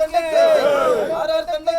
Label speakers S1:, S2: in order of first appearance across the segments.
S1: தண்டைக்கு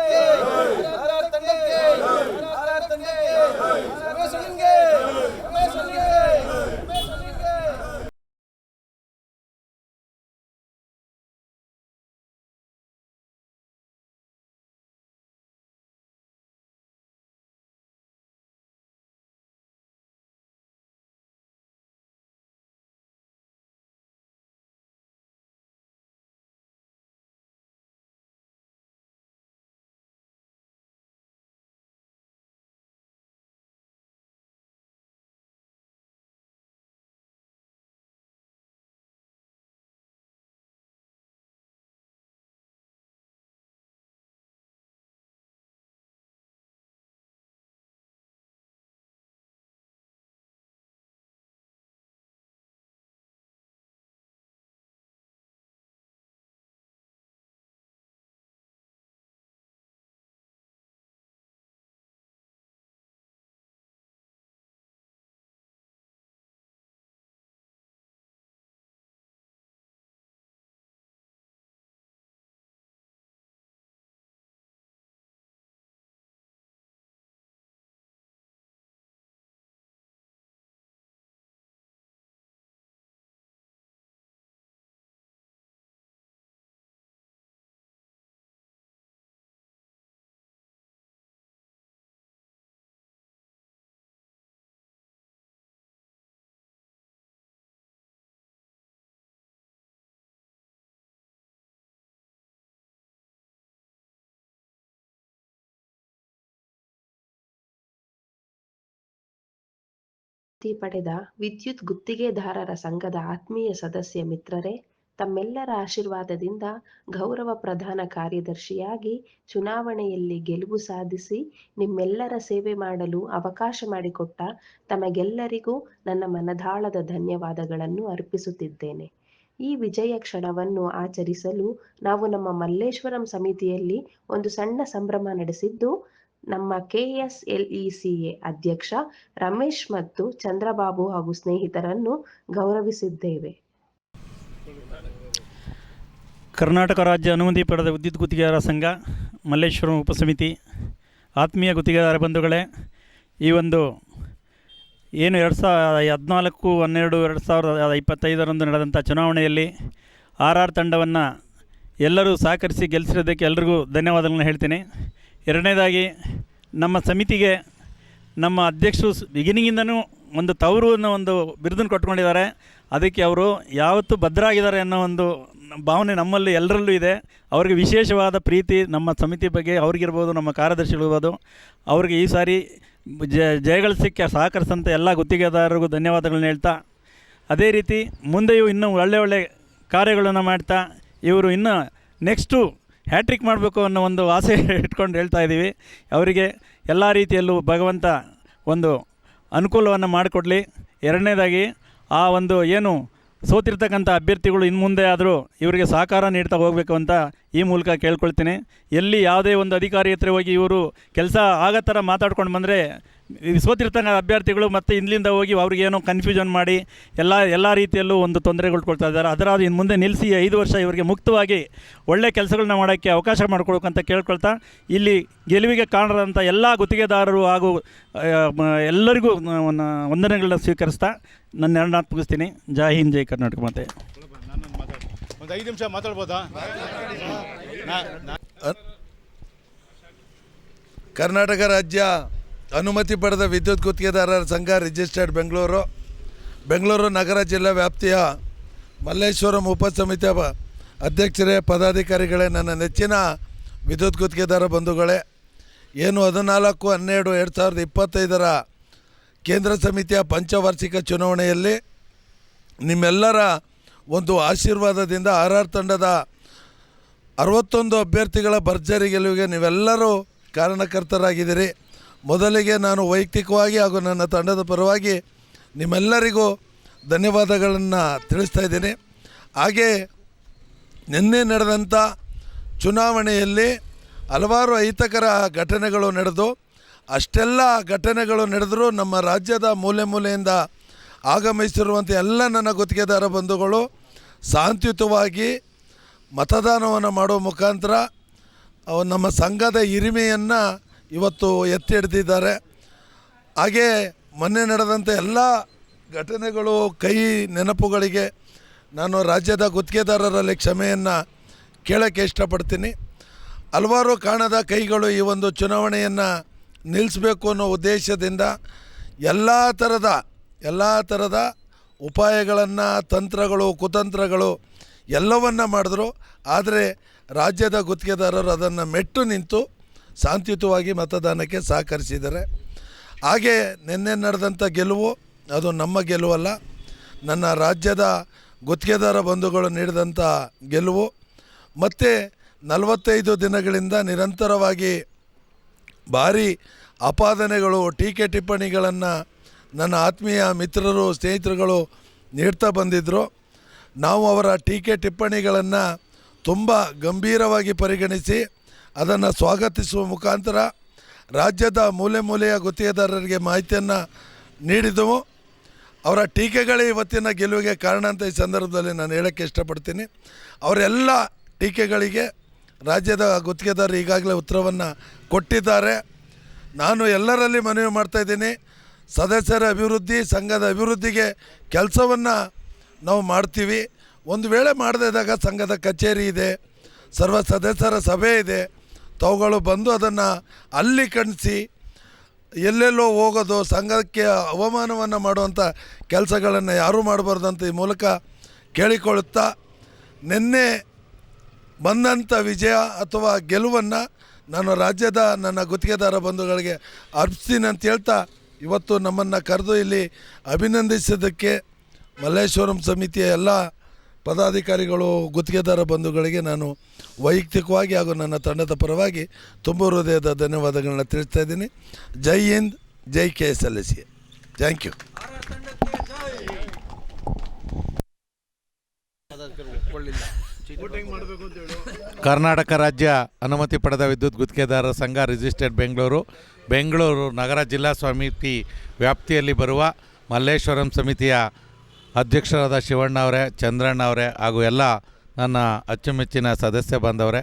S1: ಪಡೆದ ವಿದ್ಯುತ್ ಗುತ್ತಿಗೆದಾರರ ಸಂಘದ ಆತ್ಮೀಯ ಸದಸ್ಯ ಮಿತ್ರರೇ, ತಮ್ಮೆಲ್ಲರ ಆಶೀರ್ವಾದದಿಂದ ಗೌರವ ಪ್ರಧಾನ ಕಾರ್ಯದರ್ಶಿಯಾಗಿ ಚುನಾವಣೆಯಲ್ಲಿ ಗೆಲುವು ಸಾಧಿಸಿ ನಿಮ್ಮೆಲ್ಲರ ಸೇವೆ ಮಾಡಲು ಅವಕಾಶ ಮಾಡಿಕೊಟ್ಟ ತಮಗೆಲ್ಲರಿಗೂ ನನ್ನ ಮನದಾಳದ ಧನ್ಯವಾದಗಳನ್ನು ಅರ್ಪಿಸುತ್ತಿದ್ದೇನೆ. ಈ ವಿಜಯ ಕ್ಷಣವನ್ನು ಆಚರಿಸಲು ನಾವು ನಮ್ಮ ಮಲ್ಲೇಶ್ವರಂ ಸಮಿತಿಯಲ್ಲಿ ಒಂದು ಸಣ್ಣ ಸಂಭ್ರಮ ನಡೆಸಿದ್ದು ನಮ್ಮ ಕೆಎಸ್ಎಲ್ಇಸಿಎ ಅಧ್ಯಕ್ಷ ರಮೇಶ್ ಮತ್ತು ಚಂದ್ರಬಾಬು ಹಾಗೂ ಸ್ನೇಹಿತರನ್ನು ಗೌರವಿಸಿದ್ದೇವೆ.
S2: ಕರ್ನಾಟಕ ರಾಜ್ಯ ಅನುಮತಿ ಪಡೆದ ವಿದ್ಯುತ್ ಗುತ್ತಿಗೆದಾರ ಸಂಘ, ಮಲ್ಲೇಶ್ವರಂ ಉಪಸಮಿತಿ, ಆತ್ಮೀಯ ಗುತ್ತಿಗೆದಾರ ಬಂಧುಗಳೇ, ಈ ಒಂದು ಏನು ಎರಡು ಸಾವಿರದ ಹದಿನಾಲ್ಕು, ಹನ್ನೆರಡು, ಎರಡು ಸಾವಿರದ ಇಪ್ಪತ್ತೈದರಂದು ನಡೆದಂಥ ಚುನಾವಣೆಯಲ್ಲಿ ಆರ್ ಆರ್ ತಂಡವನ್ನು ಎಲ್ಲರೂ ಸಹಕರಿಸಿ ಗೆಲ್ಲಿಸಿರೋದಕ್ಕೆ ಎಲ್ರಿಗೂ ಧನ್ಯವಾದಗಳನ್ನು ಹೇಳ್ತೀನಿ. ಎರಡನೇದಾಗಿ ನಮ್ಮ ಸಮಿತಿಗೆ ನಮ್ಮ ಅಧ್ಯಕ್ಷರು ಬಿಗಿನಿಂಗಿಂದನೂ ಒಂದು ತವರು ಅನ್ನೋ ಒಂದು ಬಿರುದನ್ನು ಕೊಟ್ಕೊಂಡಿದ್ದಾರೆ. ಅದಕ್ಕೆ ಅವರು ಯಾವತ್ತೂ ಭದ್ರಾಗಿದ್ದಾರೆ ಅನ್ನೋ ಒಂದು ಭಾವನೆ ನಮ್ಮಲ್ಲಿ ಎಲ್ಲರಲ್ಲೂ ಇದೆ. ಅವ್ರಿಗೆ ವಿಶೇಷವಾದ ಪ್ರೀತಿ ನಮ್ಮ ಸಮಿತಿ ಬಗ್ಗೆ ಅವ್ರಿಗಿರ್ಬೋದು, ನಮ್ಮ ಕಾರ್ಯದರ್ಶಿಗಳಿರ್ಬೋದು ಅವ್ರಿಗೆ ಈ ಸಾರಿ ಜ ಜಯಗಳಿಸಲಿಕ್ಕೆ ಸಹಕರಿಸಂತೆ ಎಲ್ಲ ಗುತ್ತಿಗೆದಾರರಿಗೂ ಧನ್ಯವಾದಗಳನ್ನ ಹೇಳ್ತಾ, ಅದೇ ರೀತಿ ಮುಂದೆಯೂ ಇನ್ನೂ ಒಳ್ಳೆ ಒಳ್ಳೆ ಕಾರ್ಯಗಳನ್ನು ಮಾಡ್ತಾ, ಇವರು ಇನ್ನು ನೆಕ್ಸ್ಟು ಹ್ಯಾಟ್ರಿಕ್ ಮಾಡಬೇಕು ಅನ್ನೋ ಒಂದು ಆಸೆ ಇಟ್ಕೊಂಡು ಹೇಳ್ತಾ ಇದ್ದೀವಿ. ಅವರಿಗೆ ಎಲ್ಲ ರೀತಿಯಲ್ಲೂ ಭಗವಂತ ಒಂದು ಅನುಕೂಲವನ್ನು ಮಾಡಿಕೊಡಲಿ. ಎರಡನೇದಾಗಿ, ಆ ಒಂದು ಏನು ಸೋತಿರ್ತಕ್ಕಂಥ ಅಭ್ಯರ್ಥಿಗಳು ಇನ್ನು ಮುಂದೆ ಆದರೂ ಇವರಿಗೆ ಸಹಕಾರ ನೀಡ್ತಾ ಹೋಗಬೇಕು ಅಂತ ಈ ಮೂಲಕ ಕೇಳ್ಕೊಳ್ತೀನಿ. ಎಲ್ಲಿ ಯಾವುದೇ ಒಂದು ಅಧಿಕಾರಿ ಹತ್ರ ಹೋಗಿ ಇವರು ಕೆಲಸ ಆಗೋ ಥರ ಮಾತಾಡ್ಕೊಂಡು ಬಂದರೆ ಈ ಸೋತಿರ್ತಕ್ಕಂಥ ಅಭ್ಯರ್ಥಿಗಳು ಮತ್ತು ಇಲ್ಲಿಂದ ಹೋಗಿ ಅವ್ರಿಗೇನೋ ಕನ್ಫ್ಯೂಷನ್ ಮಾಡಿ ಎಲ್ಲ ಎಲ್ಲ ರೀತಿಯಲ್ಲೂ ಒಂದು ತೊಂದರೆಗಳ್ಕೊಳ್ತಾ ಇದ್ದಾರೆ. ಅದರಾದ ಇನ್ನು ಮುಂದೆ ನಿಲ್ಲಿಸಿ ಐದು ವರ್ಷ ಇವರಿಗೆ ಮುಕ್ತವಾಗಿ ಒಳ್ಳೆ ಕೆಲಸಗಳನ್ನ ಮಾಡೋಕ್ಕೆ ಅವಕಾಶ ಅಂತ ಕೇಳ್ಕೊಳ್ತಾ ಇಲ್ಲಿ ಗೆಲುವಿಗೆ ಕಾರಣರಂಥ ಎಲ್ಲ ಗುತ್ತಿಗೆದಾರರು ಹಾಗೂ ಎಲ್ಲರಿಗೂ ನ- ವಂದನೆಗಳನ್ನ ಸ್ವೀಕರಿಸ್ತಾ ನನ್ನ ಎರಡು ಮಾತು ಮುಗಿಸ್ತೀನಿ. ಜೈ ಹಿಂದ್ ಜೈ ಕರ್ನಾಟಕ ಮತ್ತೆ
S3: ಒಂದು ಐದು ನಿಮಿಷ ಮಾತಾಡ್ಬೋದಾ?
S4: ಕರ್ನಾಟಕ ರಾಜ್ಯ ಅನುಮತಿ ಪಡೆದ ವಿದ್ಯುತ್ ಗುತ್ತಿಗೆದಾರರ ಸಂಘ ರಿಜಿಸ್ಟರ್ಡ್ ಬೆಂಗಳೂರು. ಬೆಂಗಳೂರು ನಗರ ಜಿಲ್ಲಾ ವ್ಯಾಪ್ತಿಯ ಮಲ್ಲೇಶ್ವರಂ ಉಪಸಮಿತಿಯ ಅಧ್ಯಕ್ಷರೇ, ಪದಾಧಿಕಾರಿಗಳೇ, ನನ್ನ ನೆಚ್ಚಿನ ವಿದ್ಯುತ್ ಗುತ್ತಿಗೆದಾರ ಬಂಧುಗಳೇ. ಏನು ಹದಿನಾಲ್ಕು, ಹನ್ನೆರಡು, ಎರಡು ಸಾವಿರದ ಇಪ್ಪತ್ತೈದರ ಕೇಂದ್ರ ಸಮಿತಿಯ ಪಂಚವಾರ್ಷಿಕ ಚುನಾವಣೆಯಲ್ಲಿ ನಿಮ್ಮೆಲ್ಲರ ಒಂದು ಆಶೀರ್ವಾದದಿಂದ ಆರ್ ಆರ್ ತಂಡದ ಅರವತ್ತೊಂದು ಅಭ್ಯರ್ಥಿಗಳ ಭರ್ಜರಿ ಗೆಲುವಿಗೆ ನೀವೆಲ್ಲರೂ ಕಾರಣಕರ್ತರಾಗಿದ್ದೀರಿ. ಮೊದಲಿಗೆ ನಾನು ವೈಯಕ್ತಿಕವಾಗಿ ಹಾಗೂ ನನ್ನ ತಂಡದ ಪರವಾಗಿ ನಿಮ್ಮೆಲ್ಲರಿಗೂ ಧನ್ಯವಾದಗಳನ್ನು ತಿಳಿಸ್ತಾ ಇದ್ದೀನಿ. ಹಾಗೆ ನಿನ್ನೆ ನಡೆದಂಥ ಚುನಾವಣೆಯಲ್ಲಿ ಹಲವಾರು ಅಹಿತಕರ ಘಟನೆಗಳು ನಡೆದು, ಅಷ್ಟೆಲ್ಲ ಘಟನೆಗಳು ನಡೆದರೂ ನಮ್ಮ ರಾಜ್ಯದ ಮೂಲೆ ಮೂಲೆಯಿಂದ ಆಗಮಿಸಿರುವಂಥ ಎಲ್ಲ ನನ್ನ ಗುತ್ತಿಗೆದಾರ ಬಂಧುಗಳು ಶಾಂತಿಯುತವಾಗಿ ಮತದಾನವನ್ನು ಮಾಡುವ ಮುಖಾಂತರ ನಮ್ಮ ಸಂಘದ ಹಿರಿಮೆಯನ್ನು ಇವತ್ತು ಎತ್ತಿ ಹಿಡ್ದಿದ್ದಾರೆ. ಹಾಗೇ ಮೊನ್ನೆ ನಡೆದಂಥ ಎಲ್ಲ ಘಟನೆಗಳು ಕೈ ನೆನಪುಗಳಿಗೆ. ನಾನು ರಾಜ್ಯದ ಗುತ್ತಿಗೆದಾರರಲ್ಲಿ ಕ್ಷಮೆಯನ್ನು ಕೇಳೋಕ್ಕೆ ಇಷ್ಟಪಡ್ತೀನಿ. ಹಲವಾರು ಕಾಣದ ಕೈಗಳು ಈ ಒಂದು ಚುನಾವಣೆಯನ್ನು ನಿಲ್ಲಿಸಬೇಕು ಅನ್ನೋ ಉದ್ದೇಶದಿಂದ ಎಲ್ಲ ಥರದ ಎಲ್ಲ ಥರದ ಉಪಾಯಗಳನ್ನು, ತಂತ್ರಗಳು, ಕುತಂತ್ರಗಳು ಎಲ್ಲವನ್ನ ಮಾಡಿದ್ರು. ಆದರೆ ರಾಜ್ಯದ ಗುತ್ತಿಗೆದಾರರು ಅದನ್ನು ಮೆಟ್ಟು ನಿಂತು ಶಾಂತಿಯುತವಾಗಿ ಮತದಾನಕ್ಕೆ ಸಹಕರಿಸಿದ್ದಾರೆ. ಹಾಗೆ ನಿನ್ನೆ ನಡೆದಂಥ ಗೆಲುವು ಅದು ನಮ್ಮ ಗೆಲುವಲ್ಲ, ನನ್ನ ರಾಜ್ಯದ ಗುತ್ತಿಗೆದಾರ ಬಂಧುಗಳು ನೀಡಿದಂಥ ಗೆಲುವು. ಮತ್ತು ನಲವತ್ತೈದು ದಿನಗಳಿಂದ ನಿರಂತರವಾಗಿ ಭಾರಿ ಆಪಾದನೆಗಳು, ಟೀಕೆ ಟಿಪ್ಪಣಿಗಳನ್ನು ನನ್ನ ಆತ್ಮೀಯ ಮಿತ್ರರು, ಸ್ನೇಹಿತರುಗಳು ನೀಡ್ತಾ ಬಂದಿದ್ದರು ನಾವು ಅವರ ಟೀಕೆ ಟಿಪ್ಪಣಿಗಳನ್ನು ತುಂಬ ಗಂಭೀರವಾಗಿ ಪರಿಗಣಿಸಿ ಅದನ್ನು ಸ್ವಾಗತಿಸುವ ಮುಖಾಂತರ ರಾಜ್ಯದ ಮೂಲೆ ಮೂಲೆಯ ಗುತ್ತಿಗೆದಾರರಿಗೆ ಮಾಹಿತಿಯನ್ನು ನೀಡಿದವು ಅವರ ಟೀಕೆಗಳೇ ಇವತ್ತಿನ ಗೆಲುವಿಗೆ ಕಾರಣ ಅಂತ ಈ ಸಂದರ್ಭದಲ್ಲಿ ನಾನು ಹೇಳೋಕ್ಕೆ ಇಷ್ಟಪಡ್ತೀನಿ. ಅವರೆಲ್ಲ ಟೀಕೆಗಳಿಗೆ ರಾಜ್ಯದ ಗುತ್ತಿಗೆದಾರರು ಈಗಾಗಲೇ ಉತ್ತರವನ್ನು ಕೊಟ್ಟಿದ್ದಾರೆ. ನಾನು ಎಲ್ಲರಲ್ಲಿ ಮನವಿ ಮಾಡ್ತಾಯಿದ್ದೀನಿ ಸದಸ್ಯರ ಅಭಿವೃದ್ಧಿ, ಸಂಘದ ಅಭಿವೃದ್ಧಿಗೆ ಕೆಲಸವನ್ನು ನಾವು ಮಾಡ್ತೀವಿ. ಒಂದು ವೇಳೆ ಮಾಡದೇ ಇದ್ದಾಗ ಸಂಘದ ಕಚೇರಿ ಇದೆ, ಸರ್ವ ಸದಸ್ಯರ ಸಭೆ ಇದೆ. ತಾವುಗಳು ಬಂದು ಅದನ್ನು ಅಲ್ಲಿ ಕಣಿಸಿ, ಎಲ್ಲೆಲ್ಲೋ ಹೋಗೋದು, ಸಂಘಕ್ಕೆ ಅವಮಾನವನ್ನು ಮಾಡುವಂಥ ಕೆಲಸಗಳನ್ನು ಯಾರೂ ಮಾಡಬಾರ್ದಂತ ಈ ಮೂಲಕ ಕೇಳಿಕೊಳ್ಳುತ್ತಾ, ನಿನ್ನೆ ಬಂದಂಥ ವಿಜಯ ಅಥವಾ ಗೆಲುವನ್ನು ನಾನು ರಾಜ್ಯದ, ನನ್ನ ಗುತ್ತಿಗೆದಾರ ಬಂಧುಗಳಿಗೆ ಅರ್ಪಿಸ್ತೀನಿ ಅಂತ ಹೇಳ್ತಾ, ಇವತ್ತು ನಮ್ಮನ್ನು ಕರೆದು ಇಲ್ಲಿ ಅಭಿನಂದಿಸಿದ್ದಕ್ಕೆ ಮಲ್ಲೇಶ್ವರಂ ಸಮಿತಿಯ ಎಲ್ಲ ಪದಾಧಿಕಾರಿಗಳು, ಗುತ್ತಿಗೆದಾರ ಬಂಧುಗಳಿಗೆ ನಾನು ವೈಯಕ್ತಿಕವಾಗಿ ಹಾಗೂ ನನ್ನ ತಂಡದ ಪರವಾಗಿ ತುಂಬ ಹೃದಯದ ಧನ್ಯವಾದಗಳನ್ನ ತಿಳಿಸ್ತಾ ಇದ್ದೀನಿ. ಜೈ ಹಿಂದ್, ಜೈ K S L C thank you.
S5: Karnataka ರಾಜ್ಯ ಅನುಮತಿ ಪಡೆದ ವಿದ್ಯುತ್ ಗುತ್ತಿಗೆದಾರರ ಸಂಘ ರಿಜಿಸ್ಟರ್ಡ್ ಬೆಂಗಳೂರು. ಬೆಂಗಳೂರು ನಗರ ಜಿಲ್ಲಾ ಸಮಿತಿ ವ್ಯಾಪ್ತಿಯಲ್ಲಿ ಬರುವ ಮಲ್ಲೇಶ್ವರಂ ಸಮಿತಿಯ ಅಧ್ಯಕ್ಷರಾದ ಶಿವಣ್ಣ ಅವರೇ, ಚಂದ್ರಣ್ಣ ಅವರೇ ಹಾಗೂ ಎಲ್ಲ ನನ್ನ ಅಚ್ಚುಮೆಚ್ಚಿನ ಸದಸ್ಯ ಬಾಂಧವರೇ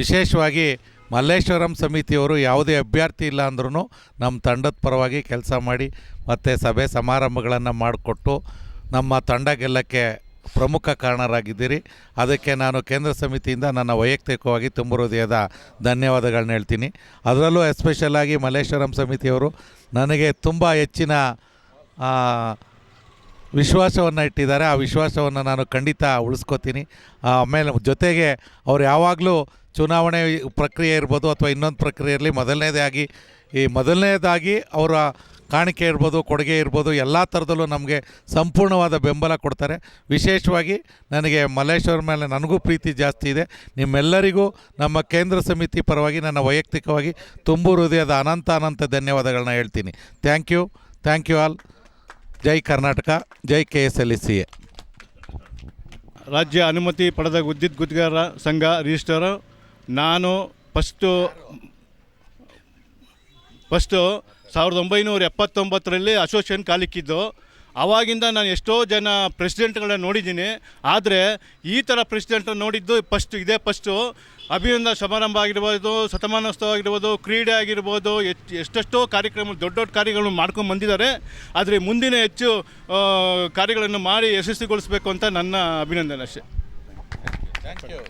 S5: ವಿಶೇಷವಾಗಿ ಮಲ್ಲೇಶ್ವರಂ ಸಮಿತಿಯವರು ಯಾವುದೇ ಅಭ್ಯರ್ಥಿ ಇಲ್ಲ ಅಂದ್ರೂ ನಮ್ಮ ತಂಡದ ಪರವಾಗಿ ಕೆಲಸ ಮಾಡಿ ಮತ್ತು ಸಭೆ ಸಮಾರಂಭಗಳನ್ನು ಮಾಡಿಕೊಟ್ಟು ನಮ್ಮ ತಂಡ ಗೆಲ್ಲಕ್ಕೆ ಪ್ರಮುಖ ಕಾರಣರಾಗಿದ್ದೀರಿ. ಅದಕ್ಕೆ ನಾನು ಕೇಂದ್ರ ಸಮಿತಿಯಿಂದ ನನ್ನ ವೈಯಕ್ತಿಕವಾಗಿ ತುಂಬ ಹೃದಯದ ಧನ್ಯವಾದಗಳನ್ನ ಹೇಳ್ತೀನಿ. ಅದರಲ್ಲೂ ಎಸ್ಪೆಷಲಾಗಿ ಮಲ್ಲೇಶ್ವರಂ ಸಮಿತಿಯವರು ನನಗೆ ತುಂಬ ಹೆಚ್ಚಿನ ವಿಶ್ವಾಸವನ್ನು ಇಟ್ಟಿದ್ದಾರೆ. ಆ ವಿಶ್ವಾಸವನ್ನು ನಾನು ಖಂಡಿತ ಉಳಿಸ್ಕೋತೀನಿ. ಆಮೇಲೆ ಜೊತೆಗೆ ಅವ್ರು ಯಾವಾಗಲೂ ಚುನಾವಣೆ ಪ್ರಕ್ರಿಯೆ ಇರ್ಬೋದು ಅಥವಾ ಇನ್ನೊಂದು ಪ್ರಕ್ರಿಯೆಯಲ್ಲಿ ಮೊದಲನೇದಾಗಿ ಈ ಮೊದಲನೇದಾಗಿ ಅವರ ಕಾಣಿಕೆ ಇರ್ಬೋದು, ಕೊಡುಗೆ ಇರ್ಬೋದು, ಎಲ್ಲ ಥರದಲ್ಲೂ ನಮಗೆ ಸಂಪೂರ್ಣವಾದ ಬೆಂಬಲ ಕೊಡ್ತಾರೆ. ವಿಶೇಷವಾಗಿ ನನಗೆ ಮಲ್ಲೇಶ್ವರ ಮೇಲೆ ನನಗೂ ಪ್ರೀತಿ ಜಾಸ್ತಿ ಇದೆ. ನಿಮ್ಮೆಲ್ಲರಿಗೂ ನಮ್ಮ ಕೇಂದ್ರ ಸಮಿತಿ ಪರವಾಗಿ, ನನ್ನ ವೈಯಕ್ತಿಕವಾಗಿ ತುಂಬು ಹೃದಯದ ಅನಂತ ಅನಂತ ಧನ್ಯವಾದಗಳನ್ನ ಹೇಳ್ತೀನಿ. Thank you. Thank you all. Jai Karnataka, Jai K S L C A.
S3: ರಾಜ್ಯ ಅನುಮತಿ ಪಡೆದ ವಿದ್ಯುತ್ ಗುತ್ತಿಗೆದಾರರ ಸಂಘ ರಿಜಿಸ್ಟರ್ ನಾನು ಫಸ್ಟು ಫಸ್ಟು ಸಾವಿರದ ಒಂಬೈನೂರ ಎಪ್ಪತ್ತೊಂಬತ್ತರಲ್ಲಿ ಅಸೋಸಿಯೇಷನ್ ಕಾಲಿಕ್ಕಿದ್ದು. ಆವಾಗಿಂದ ನಾನು ಎಷ್ಟೋ ಜನ ಪ್ರೆಸಿಡೆಂಟ್ಗಳನ್ನ ನೋಡಿದ್ದೀನಿ. ಆದರೆ ಈ ಥರ ಪ್ರೆಸಿಡೆಂಟ್ ನೋಡಿದ್ದು ಫಸ್ಟ್ ಇದೇ ಫಸ್ಟು ಅಭಿನಂದನ ಸಮಾರಂಭ ಆಗಿರ್ಬೋದು, ಶತಮಾನೋತ್ಸವ ಆಗಿರ್ಬೋದು, ಕ್ರೀಡೆ ಆಗಿರ್ಬೋದು ಹೆಚ್ಚು ಎಷ್ಟೆಷ್ಟೋ ಕಾರ್ಯಕ್ರಮ, ದೊಡ್ಡ ದೊಡ್ಡ ಕಾರ್ಯಗಳನ್ನು ಮಾಡ್ಕೊಂಡು ಬಂದಿದ್ದಾರೆ. ಆದರೆ ಮುಂದಿನ ಹೆಚ್ಚು ಕಾರ್ಯಗಳನ್ನು ಮಾಡಿ ಯಶಸ್ವಿಗೊಳಿಸಬೇಕು ಅಂತ ನನ್ನ ಅಭಿನಂದನೆ ಅಷ್ಟೇ.